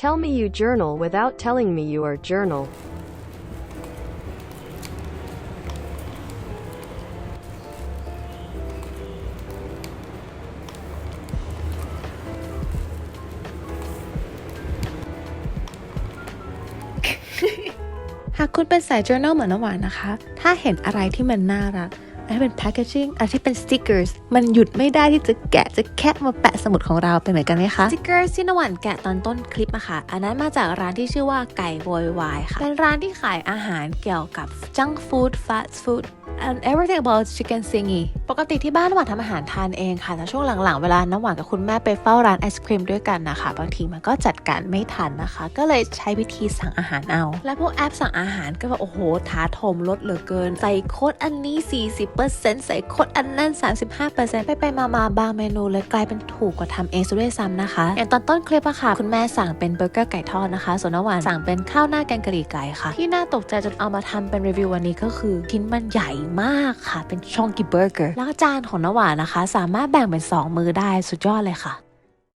Tell me you journal without telling me you are journal. –หากคุณเป็นสาย journal เหมือนน้ำหวานนะคะ ถ้าเห็นอะไรที่มันน่ารัก ให้เป็นแพคเกจิ้งอะไรที่เป็นสติกเกอร์สมันหยุดไม่ได้ที่จะแกะจะแคะมาแปะสมุดของเราเป็นเหมือนกันไหมคะสติ๊กเกอร์ที่นวันแกะตอนต้นคลิปอะค่ะ อันนั้นมาจากร้านที่ชื่อว่าไก่โวยวายค่ะ เป็นร้านที่ขายอาหารเกี่ยวกับจังฟู้ดฟาสต์ฟู้ด and everything about chicken singy ปกติที่บ้านน้ำหวานทำอาหารทานเองค่ะแต่ช่วงหลังๆ เวลาน้ำหวานกับคุณแม่ไปเฝ้าร้านไอศครีมด้วยกันนะคะ บางทีมันก็จัดการไม่ทันนะคะ ก็เลยใช้วิธีสั่งอาหารเอา และพวกแอปสั่งอาหารก็แบบโอ้โหท้าทมลดเหลือเกิน ใส่โค้ดอันนี้ 40%ใส่โค้ดอันนั้น 35%ไปไปๆมาบางเมนูเลยกลายเป็นถูกกว่าทำเองซะด้วยซ้ำนะคะอย่างตอนต้นคลิปอะค่ะคุณแม่สั่งเป็นเบอร์เกอร์ไก่ทอดนะคะ ส่วนน้ำหวานสั่งเป็นข้าวหน้าแกงกะหรี่ไก่ค่ะ ที่น่าตกใจจนเอามาทำเป็นรีวิววันนี้ก็คือชิ้นมันใหญ่มากค่ะเป็นชองกิเบอร์เกอร์แล้วก็จานของน้ำหวานนะคะ สามารถแบ่งเป็นสองมือได้สุดยอดเลยค่ะ